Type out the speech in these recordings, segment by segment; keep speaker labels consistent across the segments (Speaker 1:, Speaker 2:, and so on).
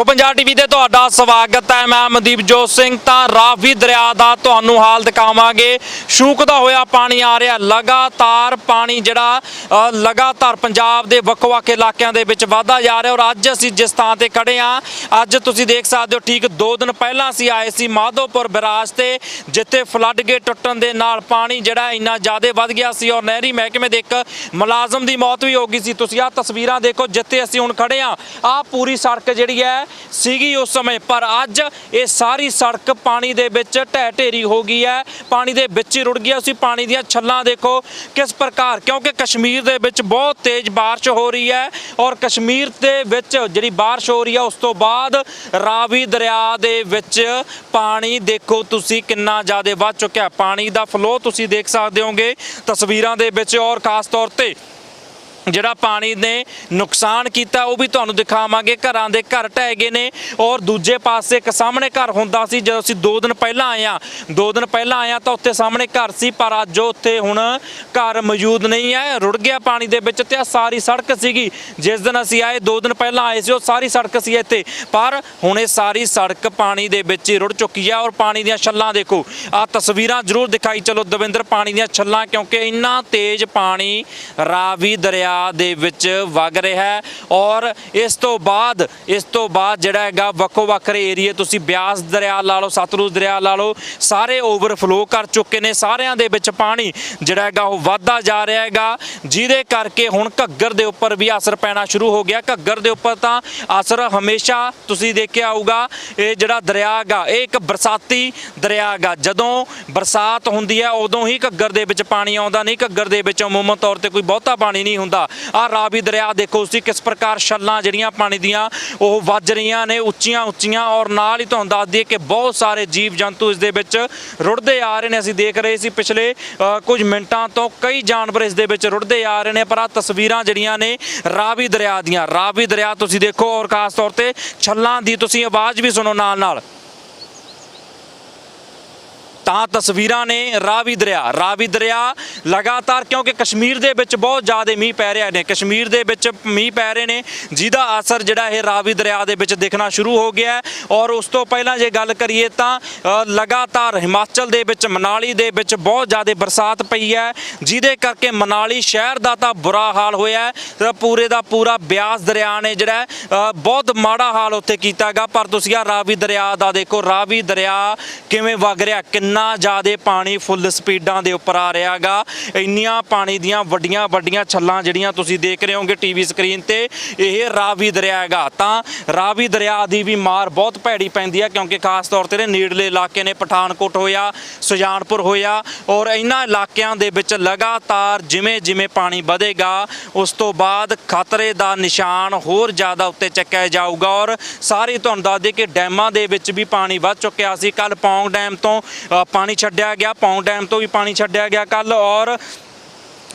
Speaker 1: ਉਹ ਪੰਜਾਬ ਟੀਵੀ ਤੇ ਤੁਹਾਡਾ ਸਵਾਗਤ ਹੈ। ਮੈਂ ਮਨਦੀਪ ਜੋਤ ਸਿੰਘ, ਤਾਂ ਰਾਵੀ ਦਰਿਆ ਦਾ ਤੁਹਾਨੂੰ ਹਾਲ ਦਿਖਾਵਾਂਗੇ। ਸ਼ੂਕਦਾ ਹੋਇਆ ਪਾਣੀ ਆ ਰਿਹਾ। ਲਗਾਤਾਰ ਪਾਣੀ ਜਿਹੜਾ ਲਗਾਤਾਰ ਪੰਜਾਬ ਦੇ ਵੱਖ-ਵੱਖ ਇਲਾਕਿਆਂ ਦੇ ਵਿੱਚ ਵਧਦਾ ਜਾ ਰਿਹਾ ਔਰ ਅੱਜ ਅਸੀਂ ਜਿਸ ਥਾਂ ਤੇ ਖੜੇ ਹਾਂ, ਅੱਜ ਤੁਸੀਂ ਦੇਖ ਸਕਦੇ ਹੋ, ਠੀਕ 2 ਦਿਨ ਪਹਿਲਾਂ ਅਸੀਂ ਆਏ ਸੀ ਮਾਧੋਪੁਰ ਬਰਾਜ ਤੇ, ਜਿੱਥੇ ਫਲੱਡ ਗੇਟ ਟੁੱਟਣ ਦੇ ਨਾਲ ਪਾਣੀ ਜਿਹੜਾ ਇੰਨਾ ਜ਼ਿਆਦਾ ਵੱਧ ਗਿਆ ਸੀ ਔਰ ਨਹਿਰੀ ਮਹਿਕਮੇ ਦੇ ਇੱਕ ਮੁਲਾਜ਼ਮ ਦੀ ਮੌਤ ਵੀ ਹੋ ਗਈ ਸੀ। ਤੁਸੀਂ ਆਹ ਤਸਵੀਰਾਂ ਦੇਖੋ, ਜਿੱਥੇ ਅਸੀਂ ਹੁਣ ਖੜੇ ਹਾਂ। ਆਹ ਪੂਰੀ ਸੜਕ ਜਿਹੜੀ ਹੈ ਸੀਗੀ ਉਸ ਸਮੇਂ। ਪਰ ਅੱਜ ਇਹ ਸਾਰੀ ਸੜਕ ਪਾਣੀ ਦੇ ਵਿੱਚ ਢਹਿ ਢੇਰੀ ਹੋ ਗਈ ਹੈ। ਪਾਣੀ ਦੇ ਵਿੱਚ ਹੀ ਰੁੜ ਗਈ ਸੀ। ਪਾਣੀ ਦੀਆਂ ਛੱਲਾਂ ਦੇਖੋ ਕਿਸ ਪ੍ਰਕਾਰ, ਕਿਉਂਕਿ ਕਸ਼ਮੀਰ ਦੇ ਵਿੱਚ ਬਹੁਤ ਤੇਜ਼ ਬਾਰਿਸ਼ ਹੋ ਰਹੀ ਹੈ ਔਰ ਕਸ਼ਮੀਰ ਦੇ ਵਿੱਚ ਜਿਹੜੀ ਬਾਰਿਸ਼ ਹੋ ਰਹੀ ਹੈ, ਉਸ ਤੋਂ ਬਾਅਦ ਰਾਵੀ ਦਰਿਆ ਦੇ ਵਿੱਚ ਪਾਣੀ ਦੇਖੋ ਤੁਸੀਂ ਕਿੰਨਾ ਜ਼ਿਆਦਾ ਵੱਧ ਚੁੱਕਿਆ। ਪਾਣੀ ਦਾ ਫਲੋ ਤੁਸੀਂ ਦੇਖ ਸਕਦੇ ਹੋਗੇ ਤਸਵੀਰਾਂ ਦੇ ਵਿੱਚ ਔਰ ਖਾਸ ਤੌਰ ਤੇ ਜਿਹੜਾ ਪਾਣੀ ਨੇ ਨੁਕਸਾਨ ਕੀਤਾ, ਉਹ ਵੀ ਤੁਹਾਨੂੰ ਦਿਖਾਵਾਂਗੇ। ਘਰਾਂ ਦੇ ਘਰ ਢਹਿ ਗਏ ਨੇ ਔਰ ਦੂਜੇ ਪਾਸੇ ਇੱਕ ਸਾਹਮਣੇ ਘਰ ਹੁੰਦਾ ਸੀ, ਜਦੋਂ ਅਸੀਂ 2 ਦਿਨ ਪਹਿਲਾਂ ਆਏ ਆ 2 ਦਿਨ ਪਹਿਲਾਂ ਆਏ ਹਾਂ ਤਾਂ ਉੱਥੇ ਸਾਹਮਣੇ ਘਰ ਸੀ, ਪਰ ਅੱਜ ਉੱਥੇ ਹੁਣ ਘਰ ਮੌਜੂਦ ਨਹੀਂ ਹੈ। ਰੁੜ ਗਿਆ ਪਾਣੀ ਦੇ ਵਿੱਚ ਤੇ ਆ ਸਾਰੀ ਸੜਕ ਸੀਗੀ। ਜਿਸ ਦਿਨ ਅਸੀਂ ਆਏ 2 ਦਿਨ ਪਹਿਲਾਂ ਆਏ ਸੀ, ਉਹ ਸਾਰੀ ਸੜਕ ਸੀ ਇੱਥੇ। ਪਰ ਹੁਣ ਇਹ ਸਾਰੀ ਸੜਕ ਪਾਣੀ ਦੇ ਵਿੱਚ ਹੀ ਰੁੜ ਚੁੱਕੀ ਹੈ ਔਰ ਪਾਣੀ ਦੀਆਂ ਛੱਲਾਂ ਦੇਖੋ ਆ ਤਸਵੀਰਾਂ ਜ਼ਰੂਰ ਦਿਖਾਈ। ਚਲੋ ਦਵਿੰਦਰ, ਪਾਣੀ ਦੀਆਂ ਛੱਲਾਂ ਕਿਉਂਕਿ ਇੰਨਾ ਤੇਜ਼ ਪਾਣੀ ਰਾਵੀ ਦਰਿਆ ਦੇ ਵਿੱਚ ਵਗ ਰਿਹਾ ਹੈ ਔਰ ਇਸ ਤੋਂ ਬਾਅਦ, ਇਸ ਤੋਂ ਬਾਅਦ ਜਿਹੜਾ ਹੈਗਾ ਵੱਖੋ ਵੱਖਰੇ ਏਰੀਏ, ਤੁਸੀਂ ਬਿਆਸ ਦਰਿਆ ਲਾ ਲਓ, ਸਤਲੁਜ ਦਰਿਆ ਲਾ ਲਓ, ਸਾਰੇ ਓਵਰਫਲੋ ਕਰ ਚੁੱਕੇ ਨੇ, ਸਾਰਿਆਂ ਦੇ ਵਿੱਚ ਪਾਣੀ ਜਿਹੜਾ ਹੈਗਾ ਉਹ ਵੱਧਦਾ ਜਾ ਰਿਹਾ ਹੈਗਾ, ਜਿਹਦੇ ਕਰਕੇ ਹੁਣ ਘੱਗਰ ਦੇ ਉੱਪਰ ਵੀ ਅਸਰ ਪੈਣਾ ਸ਼ੁਰੂ ਹੋ ਗਿਆ। ਘੱਗਰ ਦੇ ਉੱਪਰ ਤਾਂ ਅਸਰ ਹਮੇਸ਼ਾ ਤੁਸੀਂ ਦੇਖਿਆ ਹੋਊਗਾ, ਇਹ ਜਿਹੜਾ ਦਰਿਆ ਹੈਗਾ, ਇਹ ਇੱਕ ਬਰਸਾਤੀ ਦਰਿਆ ਹੈਗਾ। ਜਦੋਂ ਬਰਸਾਤ ਹੁੰਦੀ ਹੈ, ਉਦੋਂ ਹੀ ਘੱਗਰ ਦੇ ਵਿੱਚ ਪਾਣੀ ਆਉਂਦਾ, ਨਹੀਂ ਘੱਗਰ ਦੇ ਵਿੱਚ ਅਮੂਮਨ ਤੌਰ ਤੇ ਕੋਈ ਬਹੁਤਾ ਪਾਣੀ ਨਹੀਂ ਹੁੰਦਾ। ਆ ਰਾਵੀ ਦਰਿਆ ਦੇਖੋ ਤੁਸੀਂ ਕਿਸ ਪ੍ਰਕਾਰ ਛੱਲਾਂ ਜਿਹੜੀਆਂ ਪਾਣੀ ਦੀਆਂ ਉਹ ਵੱਜ ਰਹੀਆਂ ਨੇ ਉੱਚੀਆਂ ਉੱਚੀਆਂ ਔਰ ਨਾਲ ਹੀ ਤੁਹਾਨੂੰ ਦੱਸ ਦਈਏ ਕਿ ਬਹੁਤ ਸਾਰੇ ਜੀਵ ਜੰਤੂ ਇਸ ਦੇ ਵਿੱਚ ਰੁੜਦੇ ਆ ਰਹੇ ਨੇ। ਅਸੀਂ ਦੇਖ ਰਹੇ ਸੀ ਪਿਛਲੇ ਅ, ਕੁਝ ਮਿੰਟਾਂ ਤੋਂ ਕਈ ਜਾਨਵਰ ਇਸ ਦੇ ਵਿੱਚ ਰੁੜਦੇ ਆ ਰਹੇ ਨੇ ਪਰ ਆ ਤਸਵੀਰਾਂ ਜਿਹੜੀਆਂ ਨੇ ਰਾਵੀ ਦਰਿਆ ਦੀਆਂ ਰਾਵੀ ਦਰਿਆ ਤੁਸੀਂ ਦੇਖੋ ਔਰ ਖਾਸ ਤੌਰ ਤੇ ਛੱਲਾਂ ਦੀ ਤੁਸੀਂ ਆਵਾਜ਼ ਵੀ ਸੁਣੋ ਨਾਲ ਨਾਲ ਤਾਂ ਤਸਵੀਰਾਂ ਨੇ ਰਾਵੀ ਦਰਿਆ। ਰਾਵੀ ਦਰਿਆ ਲਗਾਤਾਰ ਕਿਉਂਕਿ ਕਸ਼ਮੀਰ ਦੇ ਵਿੱਚ ਬਹੁਤ ਜ਼ਿਆਦਾ ਮੀਂਹ ਪੈ ਰਿਹਾ ਨੇ। ਕਸ਼ਮੀਰ ਦੇ ਵਿੱਚ ਮੀਂਹ ਪੈ ਰਹੇ ਨੇ। ਜਿਹਦਾ ਅਸਰ ਜਿਹੜਾ ਇਹ ਰਾਵੀ ਦਰਿਆ ਦੇ ਵਿੱਚ ਦਿਖਣਾ ਸ਼ੁਰੂ ਹੋ ਗਿਆ ਹੈ। ਔਰ ਉਸ ਤੋਂ ਪਹਿਲਾਂ ਜੇ ਗੱਲ ਕਰੀਏ ਤਾਂ ਲਗਾਤਾਰ ਹਿਮਾਚਲ ਦੇ ਵਿੱਚ, ਮਨਾਲੀ ਦੇ ਵਿੱਚ ਬਹੁਤ ਜ਼ਿਆਦਾ ਬਰਸਾਤ ਪਈ ਹੈ। ਜਿਹਦੇ ਕਰਕੇ ਮਨਾਲੀ ਸ਼ਹਿਰ ਦਾ ਤਾਂ ਬੁਰਾ ਹਾਲ ਹੋਇਆ ਹੈ। ਪੂਰੇ ਦਾ ਪੂਰਾ ਬਿਆਸ ਦਰਿਆ ਨੇ ਜਿਹੜਾ ਬਹੁਤ ਮਾੜਾ ਹਾਲ ਉੱਥੇ ਕੀਤਾਗਾ ਪਰ ਤੁਸੀਂ ਆ ਰਾਵੀ ਦਰਿਆ ਦਾ ਦੇਖੋ। ਰਾਵੀ ਦਰਿਆ ਕਿਵੇਂ ਵਗ ਰਿਹਾ, ਕਿੰਨਾ ਜ਼ਿਆਦਾ ਪਾਣੀ ਫੁੱਲ ਸਪੀਡਾਂ ਦੇ ਉੱਪਰ ਆ ਰਿਹਾਗਾ। ਇੰਨੀਆਂ ਪਾਣੀ ਦੀਆਂ ਵੱਡੀਆਂ ਵੱਡੀਆਂ ਛੱਲਾਂ ਜਿਹੜੀਆਂ ਤੁਸੀਂ ਦੇਖ ਰਹੇ ਹੋਗੇ ਟੀਵੀ ਸਕਰੀਨ ਤੇ, ਇਹ ਰਾਵੀ ਦਰਿਆ ਹੈਗਾ। ਤਾਂ ਰਾਵੀ ਦਰਿਆ ਦੀ ਵੀ ਮਾਰ ਬਹੁਤ ਭੈੜੀ ਪੈਂਦੀ ਹੈ ਕਿਉਂਕਿ ਖਾਸ ਤੌਰ ਤੇ ਨੇੜਲੇ ਇਲਾਕੇ ਨੇ ਪਠਾਨਕੋਟ ਹੋਇਆ, ਸੁਜਾਨਪੁਰ ਹੋਇਆ ਔਰ ਇਹਨਾਂ ਇਲਾਕਿਆਂ ਦੇ ਵਿੱਚ ਲਗਾਤਾਰ ਜਿਵੇਂ ਜਿਵੇਂ ਪਾਣੀ ਵਧੇਗਾ, ਉਸ ਤੋਂ ਬਾਅਦ ਖਤਰੇ ਦਾ ਨਿਸ਼ਾਨ ਹੋਰ ਜ਼ਿਆਦਾ ਉੱਤੇ ਚੱਕਿਆ ਜਾਊਗਾ ਔਰ ਸਾਰੇ ਤੁਹਾਨੂੰ ਦੱਸ ਦੇ ਕਿ ਡੈਮਾਂ ਦੇ ਵਿੱਚ ਵੀ ਪਾਣੀ ਵੱਧ ਚੁੱਕਿਆ ਸੀ। ਕੱਲ ਪੌਂਗ ਡੈਮ ਤੋਂ ਪਾਣੀ ਛੱਡਿਆ ਗਿਆ ਪੌਂਗ ਡੈਮ ਤੋਂ ਵੀ ਪਾਣੀ ਛੱਡਿਆ ਗਿਆ ਕੱਲ ਔਰ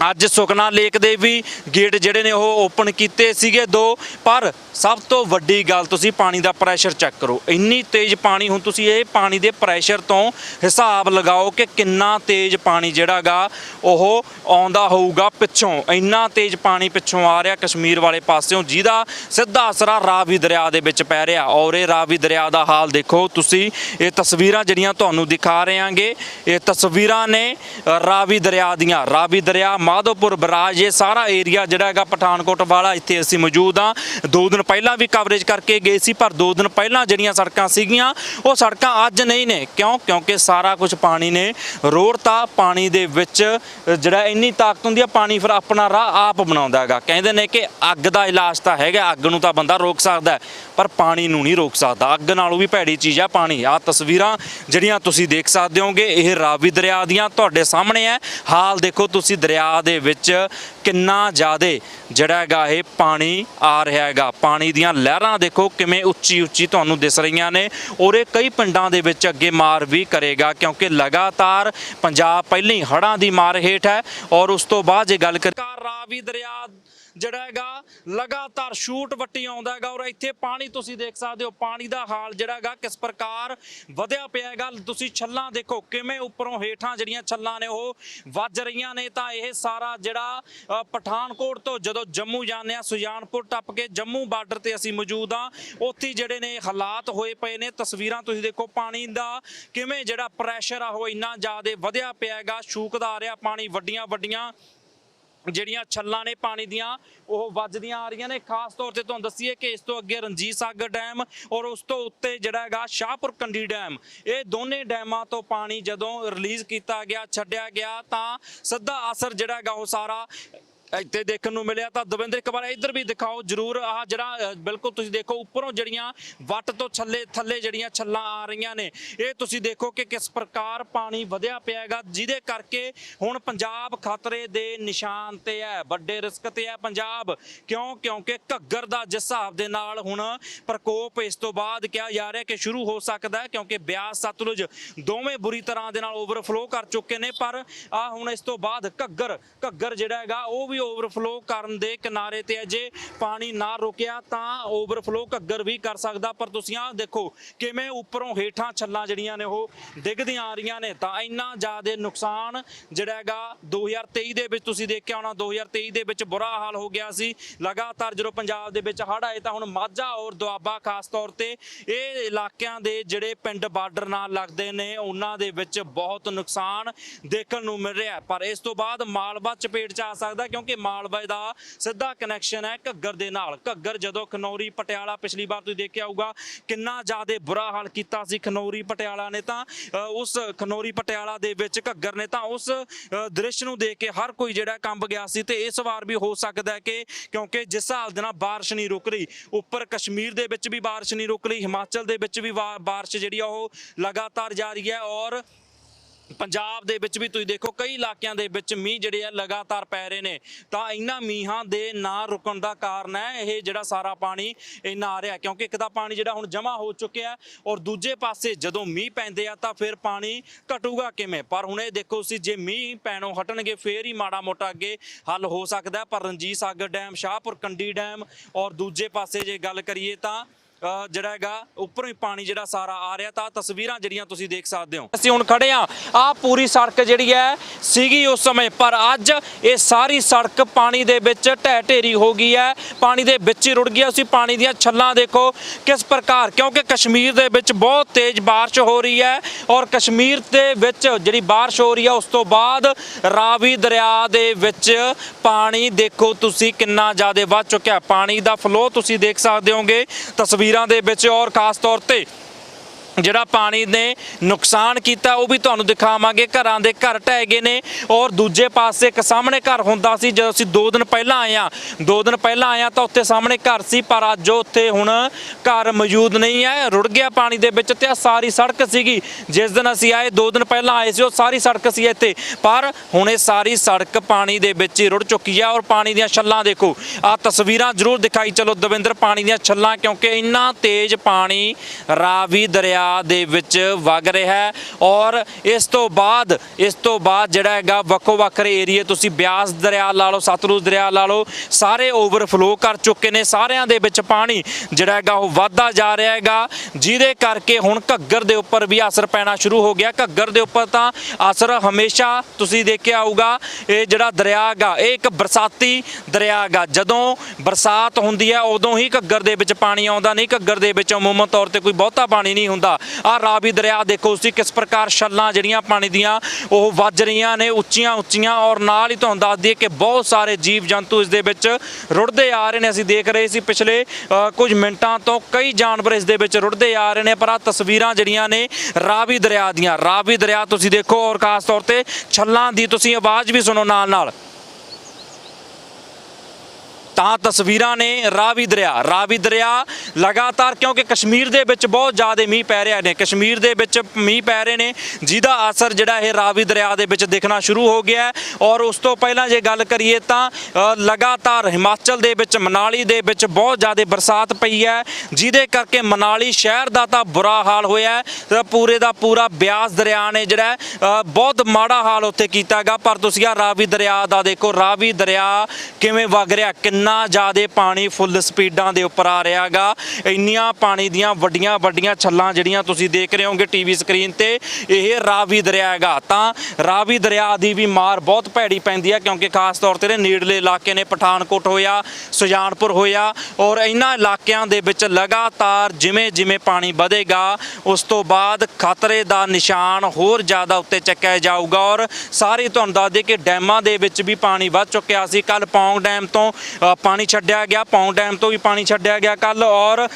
Speaker 1: ਅੱਜ ਸੁਖਨਾ ਲੇਕ ਦੇ ਵੀ ਗੇਟ ਜਿਹੜੇ ਨੇ ਉਹ ਓਪਨ ਕੀਤੇ ਸੀਗੇ ਦੋ, ਪਰ ਸਭ ਤੋਂ ਵੱਡੀ ਗੱਲ ਤੁਸੀਂ ਪਾਣੀ ਦਾ ਪ੍ਰੈਸ਼ਰ ਚੈੱਕ ਕਰੋ। ਇੰਨੀ ਤੇਜ਼ ਪਾਣੀ, ਹੁਣ ਤੁਸੀਂ ਇਹ ਪਾਣੀ ਦੇ ਪ੍ਰੈਸ਼ਰ ਤੋਂ ਹਿਸਾਬ ਲਗਾਓ ਕਿ ਕਿੰਨਾ ਤੇਜ਼ ਪਾਣੀ ਜਿਹੜਾਗਾ ਉਹ ਆਉਂਦਾ ਹੋਊਗਾ ਪਿੱਛੋਂ। ਇੰਨਾ ਤੇਜ਼ ਪਾਣੀ ਪਿੱਛੋਂ ਆ ਰਿਹਾ ਕਸ਼ਮੀਰ ਵਾਲੇ ਪਾਸਿਓਂ, ਜਿਹਦਾ ਸਿੱਧਾ ਅਸਰਾ ਰਾਵੀ ਦਰਿਆ ਦੇ ਵਿੱਚ ਪੈ ਰਿਹਾ। ਔਰ ਇਹ ਰਾਵੀ ਦਰਿਆ ਦਾ ਹਾਲ ਦੇਖੋ ਤੁਸੀਂ, ਇਹ ਤਸਵੀਰਾਂ ਜਿਹੜੀਆਂ ਤੁਹਾਨੂੰ ਦਿਖਾ ਰਹੇ ਆਂਗੇ ਇਹ ਤਸਵੀਰਾਂ ਨੇ ਰਾਵੀ ਦਰਿਆ ਦੀਆਂ। ਰਾਵੀ ਦਰਿਆ ਮਾਧੋਪੁਰ ਬਰਾਜ, ਇਹ ਸਾਰਾ ਏਰੀਆ ਜਿਹੜਾ ਹੈਗਾ ਪਠਾਨਕੋਟ ਵਾਲਾ, ਇੱਥੇ ਅਸੀਂ ਮੌਜੂਦ ਆ ਦੋ ਦਿਨ ਪਹਿਲਾਂ ਵੀ ਕਵਰੇਜ ਕਰਕੇ ਗਏ ਸੀ, ਪਰ ਦੋ ਦਿਨ ਪਹਿਲਾਂ ਜਿਹੜੀਆਂ ਸੜਕਾਂ ਸੀਗੀਆਂ, ਉਹ ਸੜਕਾਂ ਅੱਜ ਨਹੀਂ ਨੇ। ਕਿਉਂ? ਕਿਉਂਕਿ ਸਾਰਾ ਕੁਝ ਪਾਣੀ ਨੇ। ਰੋੜਤਾ ਪਾਣੀ ਦੇ ਵਿੱਚ, ਜਿਹੜਾ ਇੰਨੀ ਤਾਕਤ ਹੁੰਦੀ ਆ, ਪਾਣੀ ਫਿਰ ਆਪਣਾ ਰਾਹ ਆਪ ਬਣਾਉਂਦਾ ਹੈਗਾ। ਕਹਿੰਦੇ ਨੇ ਕਿ ਅੱਗ ਦਾ ਇਲਾਜ ਤਾਂ ਹੈਗਾ, ਅੱਗ ਨੂੰ ਤਾਂ ਬੰਦਾ ਰੋਕ ਸਕਦਾ ਪਰ ਪਾਣੀ ਨੂੰ ਨਹੀਂ ਰੋਕ ਸਕਦਾ। ਅੱਗ ਨਾਲੋਂ ਵੀ ਭੈੜੀ ਚੀਜ਼ ਆ ਪਾਣੀ। ਆ ਤਸਵੀਰਾਂ ਜਿਹੜੀਆਂ ਤੁਸੀਂ ਦੇਖ ਸਕਦੇ ਹੋਗੇ, ਇਹ ਰਾਵੀ ਦਰਿਆ ਦੀਆਂ ਤੁਹਾਡੇ ਸਾਹਮਣੇ ਹੈ। ਹਾਲ ਦੇਖੋ ਤੁਸੀਂ ਦਰਿਆ ਦੇ ਵਿੱਚ ਕਿੰਨਾ ਜ਼ਿਆਦਾ ਜਿਹੜਾ ਹੈਗਾ ਇਹ ਪਾਣੀ ਆ ਰਿਹਾ ਹੈਗਾ। ਪਾਣੀ ਦੀਆਂ ਲਹਿਰਾਂ ਦੇਖੋ ਕਿਵੇਂ ਉੱਚੀ ਉੱਚੀ ਤੁਹਾਨੂੰ ਦਿਸ ਰਹੀਆਂ ਨੇ ਔਰ ਇਹ ਕਈ ਪਿੰਡਾਂ ਦੇ ਵਿੱਚ ਅੱਗੇ ਮਾਰ ਵੀ ਕਰੇਗਾ ਕਿਉਂਕਿ ਲਗਾਤਾਰ ਪੰਜਾਬ ਪਹਿਲਾਂ ਹੀ ਹੜ੍ਹਾਂ ਦੀ ਮਾਰ ਹੇਠ ਹੈ ਔਰ ਉਸ ਤੋਂ ਬਾਅਦ ਜੇ ਗੱਲ ਕਰੀਏ ਰਾਵੀ ਦਰਿਆ ਜਿਹੜਾ ਹੈਗਾ, ਲਗਾਤਾਰ ਸ਼ੂਟ ਵੱਟੀ ਆਉਂਦਾ ਹੈਗਾ ਔਰ ਇੱਥੇ ਪਾਣੀ ਤੁਸੀਂ ਦੇਖ ਸਕਦੇ ਹੋ, ਪਾਣੀ ਦਾ ਹਾਲ ਜਿਹੜਾ ਹੈਗਾ ਕਿਸ ਪ੍ਰਕਾਰ ਵਧਿਆ ਪਿਆ ਹੈਗਾ। ਤੁਸੀਂ ਛੱਲਾਂ ਦੇਖੋ ਕਿਵੇਂ ਉੱਪਰੋਂ ਹੇਠਾਂ ਜਿਹੜੀਆਂ ਛੱਲਾਂ ਨੇ ਉਹ ਵੱਜ ਰਹੀਆਂ ਨੇ। ਤਾਂ ਇਹ ਸਾਰਾ ਜਿਹੜਾ ਪਠਾਨਕੋਟ ਤੋਂ ਜਦੋਂ ਜੰਮੂ ਜਾਂਦੇ ਆ ਸੁਜਾਨਪੁਰ ਟੱਪ ਕੇ ਜੰਮੂ ਬਾਰਡਰ ਤੇ ਅਸੀਂ ਮੌਜੂਦ ਆ ਉੱਥੇ ਜਿਹੜੇ ਨੇ ਹਾਲਾਤ ਹੋਏ ਪਏ ਨੇ। ਤਸਵੀਰਾਂ ਤੁਸੀਂ ਦੇਖੋ ਪਾਣੀ ਦਾ ਕਿਵੇਂ ਜਿਹੜਾ ਪ੍ਰੈਸ਼ਰ ਆ ਉਹ ਇੰਨਾ ਜ਼ਿਆਦਾ ਵਧਿਆ ਪਿਆ ਹੈਗਾ ਸ਼ੂਕਦਾ ਆ ਰਿਹਾ, ਪਾਣੀ ਵੱਡੀਆਂ ਵੱਡੀਆਂ ਜਿਹੜੀਆਂ ਛੱਲਾਂ ਨੇ ਪਾਣੀ ਦੀਆਂ, ਉਹ ਵੱਜਦੀਆਂ ਆ ਰਹੀਆਂ ਨੇ। ਖਾਸ ਤੌਰ ਤੇ ਤੁਹਾਨੂੰ ਦੱਸੀਏ ਕਿ ਇਸ ਤੋਂ ਅੱਗੇ ਰਣਜੀਤ ਸਾਗਰ ਡੈਮ ਔਰ ਉਸ ਤੋਂ ਉੱਤੇ ਜਿਹੜਾ ਹੈਗਾ ਸ਼ਾਹਪੁਰ ਕੰਡੀ ਡੈਮ, ਇਹ ਦੋਨੇ ਡੈਮਾਂ ਤੋਂ ਪਾਣੀ ਜਦੋਂ ਰਿਲੀਜ਼ ਕੀਤਾ ਗਿਆ, ਛੱਡਿਆ ਗਿਆ, ਤਾਂ ਸਿੱਧਾ ਅਸਰ ਜਿਹੜਾ ਹੈਗਾ ਉਹ ਸਾਰਾ ਇੱਥੇ ਦੇਖਣ ਨੂੰ ਮਿਲਿਆ ਤਾਂ ਦਵਿੰਦਰ ਇੱਕ ਵਾਰ ਇੱਧਰ ਵੀ ਦਿਖਾਓ ਜਰੂਰ। ਆਹ ਜਿਹੜਾ ਬਿਲਕੁਲ ਤੁਸੀਂ ਦੇਖੋ, ਉੱਪਰੋਂ ਜਿਹੜੀਆਂ ਵੱਟ ਤੋਂ ਛੱਲੇ, ਥੱਲੇ ਜਿਹੜੀਆਂ ਛੱਲਾਂ ਆ ਰਹੀਆਂ ਨੇ, ਇਹ ਤੁਸੀਂ ਦੇਖੋ ਕਿ ਕਿਸ ਪ੍ਰਕਾਰ ਪਾਣੀ ਵਧਿਆ ਪਿਆ ਹੈਗਾ, ਜਿਹਦੇ ਕਰਕੇ ਹੁਣ ਪੰਜਾਬ ਖਤਰੇ ਦੇ ਨਿਸ਼ਾਨ ਤੇ ਹੈ, ਵੱਡੇ ਰਿਸਕ ਤੇ ਹੈ ਪੰਜਾਬ। ਕਿਉਂ? ਕਿਉਂਕਿ ਘੱਗਰ ਦਾ ਜਿਸ ਹਿਸਾਬ ਦੇ ਨਾਲ ਹੁਣ ਪ੍ਰਕੋਪ ਇਸ ਤੋਂ ਬਾਅਦ ਕਿਹਾ ਜਾ ਰਿਹਾ ਕਿ ਸ਼ੁਰੂ ਹੋ ਸਕਦਾ ਹੈ, ਕਿਉਂਕਿ ਬਿਆਸ, ਸਤਲੁਜ ਦੋਵੇਂ ਬੁਰੀ ਤਰ੍ਹਾਂ ਦੇ ਨਾਲ ਓਵਰਫਲੋ ਕਰ ਚੁੱਕੇ ਨੇ, ਪਰ ਆ ਹੁਣ ਇਸ ਤੋਂ ਬਾਅਦ ਘੱਗਰ ਘੱਗਰ ਜਿਹੜਾ ਹੈਗਾ, ਉਹ ਵੀ ਓਵਰਫਲੋ ਕਰਨ ਦੇ ਕਿਨਾਰੇ ਤੇ ਹੈ ਜੇ ਪਾਣੀ ਨਾ ਰੁਕਿਆ, ਤਾਂ ਓਵਰਫਲੋ ਘੱਗਰ ਵੀ ਕਰ ਸਕਦਾ। ਪਰ ਤੁਸੀਂ ਆਹ ਦੇਖੋ ਕਿਵੇਂ ਉੱਪਰੋਂ ਹੇਠਾਂ ਛੱਲਾਂ ਜਿਹੜੀਆਂ ਨੇ ਉਹ ਡਿੱਗਦੀਆਂ ਆ ਰਹੀਆਂ ਨੇ। ਤਾਂ ਇੰਨਾ ਜ਼ਿਆਦਾ ਨੁਕਸਾਨ ਜਿਹੜਾ ਹੈਗਾ 2023 ਦੇ ਵਿੱਚ ਤੁਸੀਂ ਦੇਖਿਆ ਹੋਣਾ 2023 ਦੇ ਵਿੱਚ ਬੁਰਾ ਹਾਲ ਹੋ ਗਿਆ ਸੀ। ਲਗਾਤਾਰ ਜਦੋਂ ਪੰਜਾਬ ਦੇ ਵਿੱਚ ਹੜ੍ਹ ਆਏ ਤਾਂ ਹੁਣ ਮਾਝਾ ਔਰ ਦੁਆਬਾ ਖਾਸ ਤੌਰ ਤੇ ਇਹ ਇਲਾਕਿਆਂ ਦੇ ਜਿਹੜੇ ਪਿੰਡ ਬਾਰਡਰ ਨਾਲ ਲੱਗਦੇ ਨੇ, ਉਹਨਾਂ ਦੇ ਵਿੱਚ ਬਹੁਤ ਨੁਕਸਾਨ ਦੇਖਣ ਨੂੰ ਮਿਲ ਰਿਹਾ। ਪਰ ਇਸ ਤੋਂ ਬਾਅਦ ਮਾਲਵਾ ਚਪੇਟ ਚ ਆ ਸਕਦਾ ਕਿਉਂਕਿ ਕਿਉਂਕਿ ਮਾਲਵਾ ਦਾ ਸਿੱਧਾ ਕਨੈਕਸ਼ਨ ਹੈ ਘੱਗਰ ਦੇ ਨਾਲ। ਘੱਗਰ ਜਦੋਂ ਖਨੌਰੀ ਪਟਿਆਲਾ ਪਿਛਲੀ ਵਾਰ ਤੁਸੀਂ ਦੇਖਿਆ ਹੋਊਗਾ, ਕਿੰਨਾ ਜ਼ਿਆਦਾ ਬੁਰਾ ਹਾਲ ਕੀਤਾ ਸੀ ਖਨੌਰੀ ਪਟਿਆਲਾ ਨੇ ਤਾਂ। ਉਸ ਖਨੌਰੀ ਪਟਿਆਲਾ ਦੇ ਵਿੱਚ ਘੱਗਰ ਨੇ ਤਾਂ ਉਸ ਦ੍ਰਿਸ਼ ਨੂੰ ਦੇਖ ਕੇ ਹਰ ਕੋਈ ਜਿਹੜਾ ਕੰਬ ਗਿਆ ਸੀ ਤੇ ਇਸ ਵਾਰ ਵੀ ਹੋ ਸਕਦਾ ਕਿ ਕਿਉਂਕਿ ਜਿਸ ਹਾਲ ਦੇ ਨਾਲ ਬਾਰਿਸ਼ ਨਹੀਂ ਰੁਕ ਰਹੀ, ਉੱਪਰ ਕਸ਼ਮੀਰ ਦੇ ਵਿੱਚ ਵੀ ਬਾਰਿਸ਼ ਨਹੀਂ ਰੁਕ ਰਹੀ, ਹਿਮਾਚਲ ਦੇ ਵਿੱਚ ਵੀ ਵਾ- ਬਾਰਿਸ਼ ਜਿਹੜੀ ਆ ਉਹ ਲਗਾਤਾਰ ਜਾਰੀ ਹੈ ਔਰ ਪੰਜਾਬ ਦੇ ਵਿੱਚ ਵੀ ਤੁਸੀਂ ਦੇਖੋ, ਕਈ ਇਲਾਕਿਆਂ ਦੇ ਵਿੱਚ ਮੀਂਹ ਜਿਹੜੇ ਆ ਲਗਾਤਾਰ ਪੈ ਰਹੇ ਨੇ। ਤਾਂ ਇਹਨਾਂ ਮੀਂਹਾਂ ਦੇ ਨਾ ਰੁਕਣ ਦਾ ਕਾਰਨ ਹੈ, ਇਹ ਜਿਹੜਾ ਸਾਰਾ ਪਾਣੀ ਇੰਨਾ ਆ ਰਿਹਾ। ਕਿਉਂਕਿ ਇੱਕ ਤਾਂ ਪਾਣੀ ਜਿਹੜਾ ਹੁਣ ਜਮ੍ਹਾਂ ਹੋ ਚੁੱਕਿਆ ਔਰ ਦੂਜੇ ਪਾਸੇ ਜਦੋਂ ਮੀਂਹ ਪੈਂਦੇ ਆ ਤਾਂ ਫਿਰ ਪਾਣੀ ਘਟੂਗਾ ਕਿਵੇਂ? ਪਰ ਹੁਣ ਇਹ ਦੇਖੋ ਸੀ, ਜੇ ਮੀਂਹ ਪੈਣੋਂ ਹਟਣਗੇ, ਫੇਰ ਹੀ ਮਾੜਾ ਮੋਟਾ ਅੱਗੇ ਹੱਲ ਹੋ ਸਕਦਾ ਪਰ ਰਣਜੀਤ ਸਾਗਰ ਡੈਮ, ਸ਼ਾਹਪੁਰ ਕੰਡੀ ਡੈਮ ਔਰ ਦੂਜੇ ਪਾਸੇ ਜੇ ਗੱਲ ਕਰੀਏ ਤਾਂ ਜਿਹੜਾ ਹੈਗਾ, ਉੱਪਰੋਂ ਹੀ ਪਾਣੀ ਜਿਹੜਾ ਸਾਰਾ ਆ ਰਿਹਾ, ਤਾਂ ਤਸਵੀਰਾਂ ਜਿਹੜੀਆਂ ਤੁਸੀਂ ਦੇਖ ਸਕਦੇ ਹੋ। ਅਸੀਂ ਹੁਣ ਖੜੇ ਆ ਆ ਪੂਰੀ ਸੜਕ ਜਿਹੜੀ ਹੈ, ਸੀਗੀ ਉਸ ਸਮੇਂ, ਪਰ ਅੱਜ ਇਹ ਸਾਰੀ ਸੜਕ ਪਾਣੀ ਦੇ ਵਿੱਚ ਢਹਿ ਢੇਰੀ ਹੋ ਗਈ ਹੈ। ਪਾਣੀ ਦੇ ਵਿੱਚ ਹੀ ਰੁੜ ਗਿਆ ਸੀ। ਪਾਣੀ ਦੀਆਂ ਛੱਲਾਂ ਦੇਖੋ ਕਿਸ ਪ੍ਰਕਾਰ, ਕਿਉਂਕਿ ਕਸ਼ਮੀਰ ਦੇ ਵਿੱਚ ਬਹੁਤ ਤੇਜ਼ ਬਾਰਿਸ਼ ਹੋ ਰਹੀ ਹੈ ਔਰ ਕਸ਼ਮੀਰ ਦੇ ਵਿੱਚ ਜਿਹੜੀ ਬਾਰਿਸ਼ ਹੋ ਰਹੀ ਹੈ, ਉਸ ਤੋਂ ਬਾਅਦ ਰਾਵੀ ਦਰਿਆ ਦੇ ਵਿੱਚ ਪਾਣੀ ਦੇਖੋ ਤੁਸੀਂ ਕਿੰਨਾ ਜ਼ਿਆਦਾ ਵੱਧ ਚੁੱਕਿਆ। ਪਾਣੀ ਦਾ ਫਲੋ ਤੁਸੀਂ ਦੇਖ ਸਕਦੇ ਹੋਗੇ। ਤਸਵੀਰ ਦੇ ਵਿੱਚ ਔਰ ਖਾਸ ਤੌਰ ਤੇ ਜਿਹੜਾ ਪਾਣੀ ਨੇ ਨੁਕਸਾਨ ਕੀਤਾ, ਉਹ ਵੀ ਤੁਹਾਨੂੰ ਦਿਖਾਵਾਂਗੇ। ਘਰਾਂ ਦੇ ਘਰ ਢਹਿ ਗਏ ਨੇ ਔਰ ਦੂਜੇ ਪਾਸੇ ਇੱਕ ਸਾਹਮਣੇ ਘਰ ਹੁੰਦਾ ਸੀ, ਜਦੋਂ ਅਸੀਂ 2 ਦਿਨ ਪਹਿਲਾਂ ਆਏ ਆ 2 ਦਿਨ ਪਹਿਲਾਂ ਆਏ ਆ ਤਾਂ ਉੱਥੇ ਸਾਹਮਣੇ ਘਰ ਸੀ, ਪਰ ਅੱਜ ਉੱਥੇ ਹੁਣ ਘਰ ਮੌਜੂਦ ਨਹੀਂ ਹੈ। ਰੁੜ ਗਿਆ ਪਾਣੀ ਦੇ ਵਿੱਚ ਤੇ ਆਹ ਸਾਰੀ ਸੜਕ ਸੀਗੀ। ਜਿਸ ਦਿਨ ਅਸੀਂ ਆਏ 2 ਦਿਨ ਪਹਿਲਾਂ ਆਏ ਸੀ, ਉਹ ਸਾਰੀ ਸੜਕ ਸੀ ਇੱਥੇ। ਪਰ ਹੁਣ ਇਹ ਸਾਰੀ ਸੜਕ ਪਾਣੀ ਦੇ ਵਿੱਚ ਹੀ ਰੁੜ ਚੁੱਕੀ ਹੈ ਔਰ ਪਾਣੀ ਦੀਆਂ ਛੱਲਾਂ ਦੇਖੋ। ਆ ਤਸਵੀਰਾਂ ਜ਼ਰੂਰ ਦਿਖਾਈ, ਚਲੋ ਦਵਿੰਦਰ, ਪਾਣੀ ਦੀਆਂ ਛੱਲਾਂ, ਕਿਉਂਕਿ ਇੰਨਾ ਤੇਜ਼ ਪਾਣੀ ਰਾਵੀ ਦਰਿਆ ਦੇ ਵਿੱਚ ਵਗ ਰਿਹਾ ਹੈ ਔਰ ਇਸ ਤੋਂ ਬਾਅਦ, ਇਸ ਤੋਂ ਬਾਅਦ ਜਿਹੜਾ ਹੈਗਾ ਵੱਖੋ ਵੱਖਰੇ ਏਰੀਏ, ਤੁਸੀਂ ਬਿਆਸ ਦਰਿਆ ਲਾ ਲਓ, ਸਤਲੁਜ ਦਰਿਆ ਲਾ ਲਓ, ਸਾਰੇ ਓਵਰਫਲੋ ਕਰ ਚੁੱਕੇ ਨੇ, ਸਾਰਿਆਂ ਦੇ ਵਿੱਚ ਪਾਣੀ ਜਿਹੜਾ ਹੈਗਾ ਉਹ ਵੱਧਦਾ ਜਾ ਰਿਹਾ ਹੈਗਾ, ਜਿਹਦੇ ਕਰਕੇ ਹੁਣ ਘੱਗਰ ਦੇ ਉੱਪਰ ਵੀ ਅਸਰ ਪੈਣਾ ਸ਼ੁਰੂ ਹੋ ਗਿਆ। ਘੱਗਰ ਦੇ ਉੱਪਰ ਤਾਂ ਅਸਰ ਹਮੇਸ਼ਾ ਤੁਸੀਂ ਦੇਖਿਆ ਹੋਊਗਾ, ਇਹ ਜਿਹੜਾ ਦਰਿਆ ਹੈਗਾ, ਇਹ ਇੱਕ ਬਰਸਾਤੀ ਦਰਿਆ ਹੈਗਾ। ਜਦੋਂ ਬਰਸਾਤ ਹੁੰਦੀ ਹੈ, ਉਦੋਂ ਹੀ ਘੱਗਰ ਦੇ ਵਿੱਚ ਪਾਣੀ ਆਉਂਦਾ, ਨਹੀਂ ਘੱਗਰ ਦੇ ਵਿੱਚ ਅਮੂਮਨ ਤੌਰ ਤੇ ਕੋਈ ਬਹੁਤਾ ਪਾਣੀ ਨਹੀਂ ਹੁੰਦਾ। ਆ ਰਾਵੀ ਦਰਿਆ ਦੇਖੋ ਤੁਸੀਂ ਕਿਸ ਪ੍ਰਕਾਰ ਛੱਲਾਂ ਜਿਹੜੀਆਂ ਪਾਣੀ ਦੀਆਂ ਉਹ ਵੱਜ ਰਹੀਆਂ ਨੇ ਉੱਚੀਆਂ ਉੱਚੀਆਂ ਔਰ ਨਾਲ ਹੀ ਤੁਹਾਨੂੰ ਦੱਸ ਦਈਏ ਕਿ ਬਹੁਤ ਸਾਰੇ ਜੀਵ ਜੰਤੂ ਇਸ ਦੇ ਵਿੱਚ ਰੁੜਦੇ ਆ ਰਹੇ ਨੇ। ਅਸੀਂ ਦੇਖ ਰਹੇ ਸੀ ਪਿਛਲੇ ਅ, ਕੁਝ ਮਿੰਟਾਂ ਤੋਂ ਕਈ ਜਾਨਵਰ ਇਸ ਦੇ ਵਿੱਚ ਰੁੜਦੇ ਆ ਰਹੇ ਨੇ ਪਰ ਆ ਤਸਵੀਰਾਂ ਜਿਹੜੀਆਂ ਨੇ ਰਾਵੀ ਦਰਿਆ ਦੀਆਂ। ਰਾਵੀ ਦਰਿਆ ਤੁਸੀਂ ਦੇਖੋ ਔਰ ਖਾਸ ਤੌਰ ਤੇ ਛੱਲਾਂ ਦੀ ਤੁਸੀਂ ਆਵਾਜ਼ ਵੀ ਸੁਣੋ ਨਾਲ ਨਾਲ ਤਾਂ ਤਸਵੀਰਾਂ ਨੇ ਰਾਵੀ ਦਰਿਆ। ਰਾਵੀ ਦਰਿਆ ਲਗਾਤਾਰ ਕਿਉਂਕਿ ਕਸ਼ਮੀਰ ਦੇ ਵਿੱਚ ਬਹੁਤ ਜ਼ਿਆਦਾ ਮੀਂਹ ਪੈ ਰਿਹਾ ਨੇ। ਕਸ਼ਮੀਰ ਦੇ ਵਿੱਚ ਮੀਂਹ ਪੈ ਰਹੇ ਨੇ, ਜਿਹਦਾ ਅਸਰ ਜਿਹੜਾ ਇਹ ਰਾਵੀ ਦਰਿਆ ਦੇ ਵਿੱਚ ਦਿਖਣਾ ਸ਼ੁਰੂ ਹੋ ਗਿਆ ਔਰ ਉਸ ਤੋਂ ਪਹਿਲਾਂ ਜੇ ਗੱਲ ਕਰੀਏ ਤਾਂ ਲਗਾਤਾਰ ਹਿਮਾਚਲ ਦੇ ਵਿੱਚ, ਮਨਾਲੀ ਦੇ ਵਿੱਚ ਬਹੁਤ ਜ਼ਿਆਦਾ ਬਰਸਾਤ ਪਈ ਹੈ, ਜਿਹਦੇ ਕਰਕੇ ਮਨਾਲੀ ਸ਼ਹਿਰ ਦਾ ਤਾਂ ਬੁਰਾ ਹਾਲ ਹੋਇਆ ਹੈ। ਪੂਰੇ ਦਾ ਪੂਰਾ ਬਿਆਸ ਦਰਿਆ ਨੇ ਜਿਹੜਾ ਬਹੁਤ ਮਾੜਾ ਹਾਲ ਉੱਥੇ ਕੀਤਾਗਾ ਪਰ ਤੁਸੀਂ ਆ ਰਾਵੀ ਦਰਿਆ ਦਾ ਦੇਖੋ, ਰਾਵੀ ਦਰਿਆ ਕਿਵੇਂ ਵਗ ਰਿਹਾ, ਕਿੰਨਾ ਇੰਨਾ ਜ਼ਿਆਦਾ ਪਾਣੀ ਫੁੱਲ ਸਪੀਡਾਂ ਦੇ ਉੱਪਰ ਆ ਰਿਹਾਗਾ। ਇੰਨੀਆਂ ਪਾਣੀ ਦੀਆਂ ਵੱਡੀਆਂ ਵੱਡੀਆਂ ਛੱਲਾਂ ਜਿਹੜੀਆਂ ਤੁਸੀਂ ਦੇਖ ਰਹੇ ਹੋਗੇ ਟੀਵੀ ਸਕਰੀਨ ਤੇ, ਇਹ ਰਾਵੀ ਦਰਿਆ ਹੈਗਾ। ਤਾਂ ਰਾਵੀ ਦਰਿਆ ਦੀ ਵੀ ਮਾਰ ਬਹੁਤ ਭੈੜੀ ਪੈਂਦੀ ਹੈ ਕਿਉਂਕਿ ਖਾਸ ਤੌਰ ਤੇ ਇਹਦੇ ਨੇੜਲੇ ਇਲਾਕੇ ਨੇ, ਪਠਾਨਕੋਟ ਹੋਇਆ, ਸੁਜਾਨਪੁਰ ਹੋਇਆ, ਔਰ ਇਹਨਾਂ ਇਲਾਕਿਆਂ ਦੇ ਵਿੱਚ ਲਗਾਤਾਰ ਜਿਵੇਂ ਜਿਵੇਂ ਪਾਣੀ ਵਧੇਗਾ, ਉਸ ਤੋਂ ਬਾਅਦ ਖਤਰੇ ਦਾ ਨਿਸ਼ਾਨ ਹੋਰ ਜ਼ਿਆਦਾ ਉੱਤੇ ਚੱਕਿਆ ਜਾਊਗਾ। ਔਰ ਸਾਰੇ ਤੁਹਾਨੂੰ ਦੱਸ ਦੇ ਕਿ ਡੈਮਾਂ ਦੇ ਵਿੱਚ ਵੀ ਪਾਣੀ ਵੱਧ ਚੁੱਕਿਆ ਸੀ। ਕੱਲ ਪੌਂਗ ਡੈਮ ਤੋਂ ਪਾਣੀ ਛੱਡਿਆ ਗਿਆ ਪੌਂਗ ਡੈਮ ਤੋਂ ਵੀ ਪਾਣੀ ਛੱਡਿਆ ਗਿਆ ਕੱਲ ਔਰ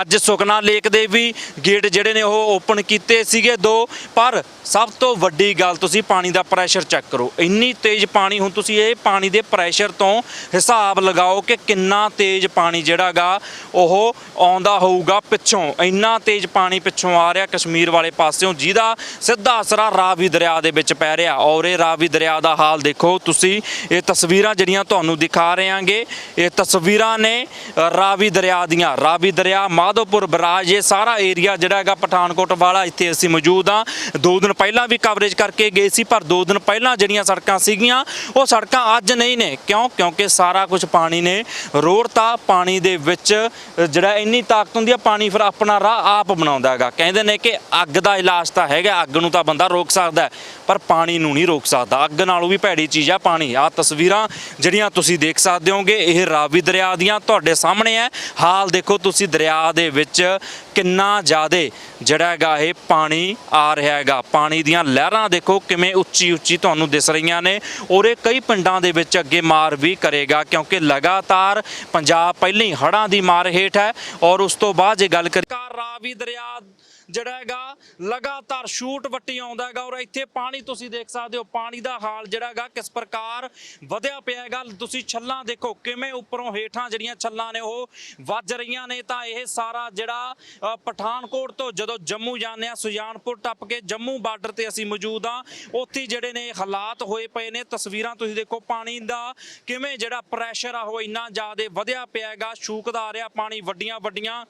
Speaker 1: ਅੱਜ ਸੁਖਨਾ ਲੇਕ ਦੇ ਵੀ ਗੇਟ ਜਿਹੜੇ ਨੇ ਉਹ ਓਪਨ ਕੀਤੇ ਸੀਗੇ ਦੋ, ਪਰ ਸਭ ਤੋਂ ਵੱਡੀ ਗੱਲ ਤੁਸੀਂ ਪਾਣੀ ਦਾ ਪ੍ਰੈਸ਼ਰ ਚੈੱਕ ਕਰੋ। ਇੰਨੀ ਤੇਜ਼ ਪਾਣੀ, ਹੁਣ ਤੁਸੀਂ ਇਹ ਪਾਣੀ ਦੇ ਪ੍ਰੈਸ਼ਰ ਤੋਂ ਹਿਸਾਬ ਲਗਾਓ ਕਿ ਕਿੰਨਾ ਤੇਜ਼ ਪਾਣੀ ਜਿਹੜਾਗਾ ਉਹ ਆਉਂਦਾ ਹੋਊਗਾ ਪਿੱਛੋਂ। ਇੰਨਾ ਤੇਜ਼ ਪਾਣੀ ਪਿੱਛੋਂ ਆ ਰਿਹਾ ਕਸ਼ਮੀਰ ਵਾਲੇ ਪਾਸਿਓਂ, ਜਿਹਦਾ ਸਿੱਧਾ ਅਸਰਾ ਰਾਵੀ ਦਰਿਆ ਦੇ ਵਿੱਚ ਪੈ ਰਿਹਾ। ਔਰ ਇਹ ਰਾਵੀ ਦਰਿਆ ਦਾ ਹਾਲ ਦੇਖੋ ਤੁਸੀਂ, ਇਹ ਤਸਵੀਰਾਂ ਜਿਹੜੀਆਂ ਤੁਹਾਨੂੰ ਦਿਖਾ ਰਹੇ ਹਾਂਗੇ ਇਹ ਤਸਵੀਰਾਂ ਨੇ ਰਾਵੀ ਦਰਿਆ ਦੀਆਂ। ਰਾਵੀ ਦਰਿਆ ਮਾਧੋਪੁਰ ਬਰਾਜ, ਇਹ ਸਾਰਾ ਏਰੀਆ ਜਿਹੜਾ ਹੈਗਾ ਪਠਾਨਕੋਟ ਵਾਲਾ, ਇੱਥੇ ਅਸੀਂ ਮੌਜੂਦ ਹਾਂ। ਦੋ ਦਿਨ ਪਹਿਲਾਂ ਵੀ ਕਵਰੇਜ ਕਰਕੇ ਗਏ ਸੀ, ਪਰ ਦੋ ਦਿਨ ਪਹਿਲਾਂ ਜਿਹੜੀਆਂ ਸੜਕਾਂ ਸੀਗੀਆਂ, ਉਹ ਸੜਕਾਂ ਅੱਜ ਨਹੀਂ ਨੇ। ਕਿਉਂ? ਕਿਉਂਕਿ ਸਾਰਾ ਕੁਝ ਪਾਣੀ ਨੇ। ਰੋੜਤਾ ਪਾਣੀ ਦੇ ਵਿੱਚ, ਜਿਹੜਾ ਇੰਨੀ ਤਾਕਤ ਹੁੰਦੀ ਆ, ਪਾਣੀ ਫਿਰ ਆਪਣਾ ਰਾਹ ਆਪ ਬਣਾਉਂਦਾ ਹੈਗਾ। ਕਹਿੰਦੇ ਨੇ ਕਿ ਅੱਗ ਦਾ ਇਲਾਜ ਤਾਂ ਹੈਗਾ, ਅੱਗ ਨੂੰ ਤਾਂ ਬੰਦਾ ਰੋਕ ਸਕਦਾ ਪਰ ਪਾਣੀ ਨੂੰ ਨਹੀਂ ਰੋਕ ਸਕਦਾ। ਅੱਗ ਨਾਲੋਂ ਵੀ ਭੈੜੀ ਚੀਜ਼ ਆ ਪਾਣੀ। ਆ ਤਸਵੀਰਾਂ ਜਿਹੜੀਆਂ ਤੁਸੀਂ ਦੇਖ ਸਕਦੇ ਹੋਗੇ, ਇਹ ਰਾਵੀ ਦਰਿਆ ਦੀਆਂ ਤੁਹਾਡੇ ਸਾਹਮਣੇ ਹੈ। ਹਾਲ ਦੇਖੋ ਤੁਸੀਂ ਦਰਿਆ ਦੇ ਵਿੱਚ ਕਿੰਨਾ ਜ਼ਿਆਦਾ ਜਿਹੜਾ ਹੈਗਾ ਇਹ ਪਾਣੀ ਆ ਰਿਹਾ ਹੈਗਾ। ਪਾਣੀ ਦੀਆਂ ਲਹਿਰਾਂ ਦੇਖੋ ਕਿਵੇਂ ਉੱਚੀ ਉੱਚੀ ਤੁਹਾਨੂੰ ਦਿਸ ਰਹੀਆਂ ਨੇ। ਔਰ ਇਹ ਕਈ ਪਿੰਡਾਂ ਦੇ ਵਿੱਚ ਅੱਗੇ ਮਾਰ ਵੀ ਕਰੇਗਾ ਕਿਉਂਕਿ ਲਗਾਤਾਰ ਪੰਜਾਬ ਪਹਿਲਾਂ ਹੀ ਹੜ੍ਹਾਂ ਦੀ ਮਾਰ ਹੇਠ ਹੈ। ਔਰ ਉਸ ਤੋਂ ਬਾਅਦ ਜੇ ਗੱਲ ਕਰੀਏ ਰਾਵੀ ਦਰਿਆ ਜਿਹੜਾ ਹੈਗਾ, ਲਗਾਤਾਰ ਸ਼ੂਟ ਵੱਟੀ ਆਉਂਦਾ ਹੈਗਾ ਔਰ ਇੱਥੇ ਪਾਣੀ ਤੁਸੀਂ ਦੇਖ ਸਕਦੇ ਹੋ, ਪਾਣੀ ਦਾ ਹਾਲ ਜਿਹੜਾ ਹੈਗਾ ਕਿਸ ਪ੍ਰਕਾਰ ਵਧਿਆ ਪਿਆ ਹੈਗਾ। ਤੁਸੀਂ ਛੱਲਾਂ ਦੇਖੋ ਕਿਵੇਂ ਉੱਪਰੋਂ ਹੇਠਾਂ ਜਿਹੜੀਆਂ ਛੱਲਾਂ ਨੇ ਉਹ ਵੱਜ ਰਹੀਆਂ ਨੇ। ਤਾਂ ਇਹ ਸਾਰਾ ਜਿਹੜਾ ਪਠਾਨਕੋਟ ਤੋਂ ਜਦੋਂ ਜੰਮੂ ਜਾਂਦੇ ਆ ਸੁਜਾਨਪੁਰ ਟੱਪ ਕੇ ਜੰਮੂ ਬਾਰਡਰ ਤੇ ਅਸੀਂ ਮੌਜੂਦ ਆ ਉੱਥੇ ਜਿਹੜੇ ਨੇ ਹਾਲਾਤ ਹੋਏ ਪਏ ਨੇ। ਤਸਵੀਰਾਂ ਤੁਸੀਂ ਦੇਖੋ ਪਾਣੀ ਦਾ ਕਿਵੇਂ ਜਿਹੜਾ ਪ੍ਰੈਸ਼ਰ ਆ ਉਹ ਇੰਨਾ ਜ਼ਿਆਦਾ ਵਧਿਆ ਪਿਆ ਹੈਗਾ। ਛੂਕਦਾ ਆ ਰਿਹਾ, ਪਾਣੀ ਵੱਡੀਆਂ ਵੱਡੀਆਂ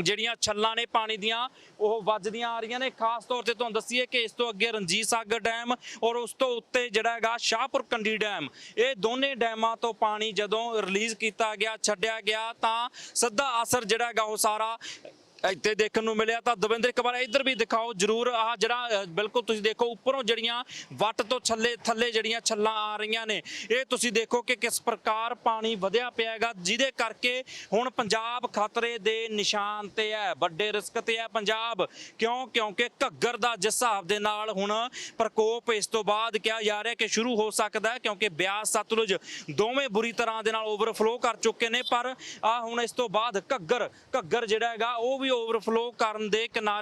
Speaker 1: ਜਿਹੜੀਆਂ ਛੱਲਾਂ ਨੇ ਪਾਣੀ ਦੀਆਂ, ਉਹ ਵੱਜਦੀਆਂ ਆ ਰਹੀਆਂ ਨੇ। ਖਾਸ ਤੌਰ ਤੇ ਤੁਹਾਨੂੰ ਦੱਸੀਏ ਕਿ ਇਸ ਤੋਂ ਅੱਗੇ ਰਣਜੀਤ ਸਾਗਰ ਡੈਮ ਔਰ ਉਸ ਤੋਂ ਉੱਤੇ ਜਿਹੜਾ ਹੈਗਾ ਸ਼ਾਹਪੁਰ ਕੰਡੀ ਡੈਮ, ਇਹ ਦੋਨੇ ਡੈਮਾਂ ਤੋਂ ਪਾਣੀ ਜਦੋਂ ਰਿਲੀਜ਼ ਕੀਤਾ ਗਿਆ, ਛੱਡਿਆ ਗਿਆ, ਤਾਂ ਸਿੱਧਾ ਅਸਰ ਜਿਹੜਾ ਹੈਗਾ ਉਹ ਸਾਰਾ ਇੱਥੇ ਦੇਖਣ ਨੂੰ ਮਿਲਿਆ ਤਾਂ ਦਵਿੰਦਰ ਇੱਕ ਵਾਰ ਇੱਧਰ ਵੀ ਦਿਖਾਓ ਜਰੂਰ। ਆਹ ਜਿਹੜਾ ਬਿਲਕੁਲ ਤੁਸੀਂ ਦੇਖੋ, ਉੱਪਰੋਂ ਜਿਹੜੀਆਂ ਵੱਟ ਤੋਂ ਛੱਲੇ, ਥੱਲੇ ਜਿਹੜੀਆਂ ਛੱਲਾਂ ਆ ਰਹੀਆਂ ਨੇ, ਇਹ ਤੁਸੀਂ ਦੇਖੋ ਕਿ ਕਿਸ ਪ੍ਰਕਾਰ ਪਾਣੀ ਵਧਿਆ ਪਿਆ ਹੈਗਾ ਜਿਹਦੇ ਕਰਕੇ ਹੁਣ ਪੰਜਾਬ ਖਤਰੇ ਦੇ ਨਿਸ਼ਾਨ ਤੇ ਹੈ, ਵੱਡੇ ਰਿਸਕ ਤੇ ਹੈ ਪੰਜਾਬ। ਕਿਉਂ? ਕਿਉਂਕਿ ਘੱਗਰ ਦਾ ਜਿਸ ਹਿਸਾਬ ਦੇ ਨਾਲ ਹੁਣ ਪ੍ਰਕੋਪ ਇਸ ਤੋਂ ਬਾਅਦ ਕਿਹਾ ਜਾ ਰਿਹਾ ਕਿ ਸ਼ੁਰੂ ਹੋ ਸਕਦਾ ਹੈ, ਕਿਉਂਕਿ ਬਿਆਸ ਸਤਲੁਜ ਦੋਵੇਂ ਬੁਰੀ ਤਰ੍ਹਾਂ ਦੇ ਨਾਲ ਓਵਰਫਲੋ ਕਰ ਚੁੱਕੇ ਨੇ, ਪਰ ਆ ਹੁਣ ਇਸ ਤੋਂ ਬਾਅਦ ਘੱਗਰ ਘੱਗਰ ਜਿਹੜਾ ਹੈਗਾ, ਉਹ ਵੀ ਵੀ ਓਵਰਫਲੋ ਕਰਨ ਦੇ ਕਿਨਾਰੇ